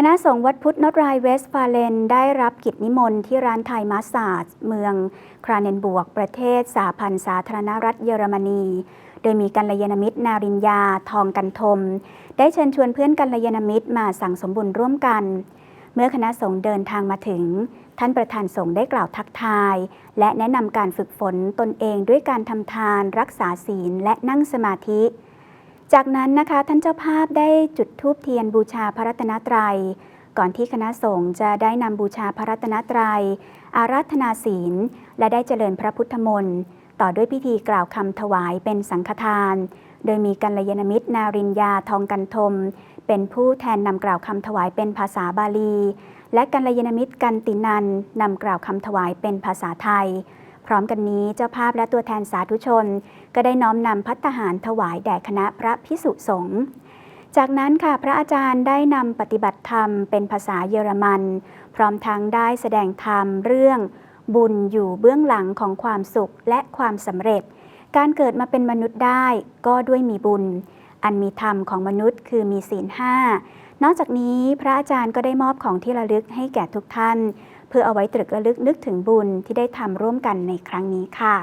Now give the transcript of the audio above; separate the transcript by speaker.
Speaker 1: คณะสงฆ์วัดพุทธนอตรายเวสฟาเลน ได้รับกิจนิมนต์ที่ร้านไทยมาสซาจเมืองคราเนนบวก ประเทศสาพันธ์สาธารณรัฐเยอรมนี โดยมีกัลยาณมิตรนารินยา ทองกันทม ได้เชิญชวนเพื่อนกัลยาณมิตรมาสั่งสมบุญร่วมกัน เมื่อคณะสงฆ์เดินทางมาถึง ท่านประธานสงฆ์ได้กล่าวทักทาย และแนะนำการฝึกฝนตนเองด้วยการทำทานรักษาศีลและนั่งสมาธิ จากนั้นนะคะท่านเจ้าภาพได้จุดธูปเทียนบูชาพระรัตนตรัย ก่อนที่คณะสงฆ์จะได้นำบูชาพระรัตนตรัย อาราธนาศีล และได้เจริญพระพุทธมนต์ต่อด้วยพิธีกล่าวคำถวายเป็นสังฆทาน โดยมีกัลยาณมิตรนารินยาทองกันทม เป็นผู้แทนนำกล่าวคำถวายเป็นภาษาบาลี และกัลยาณมิตรกันตินันนำกล่าวคำถวายเป็นภาษาไทย พร้อมกันนี้เจ้าภาพและตัวแทนสาธุชน ก็ได้น้อมนำพัตตาหารถวายแด่คณะพระพิสุสงฆ์จากนั้นค่ะพระอาจารย์ได้นำปฏิบัติธรรมเป็นภาษาเยอรมัน พร้อมทั้งได้แสดงธรรมเรื่องบุญอยู่เบื้องหลังของความสุขและความสำเร็จ การเกิดมาเป็นมนุษย์ได้ก็ด้วยมีบุญ อันมีธรรมของมนุษย์คือมีศีลห้านอกจากนี้พระอาจารย์ก็ได้มอบของที่ระลึกให้แก่ทุกท่าน เพื่อเอาไว้ตรึกระลึกนึกถึงบุญที่ได้ทำร่วมกันในครั้งนี้ค่ะ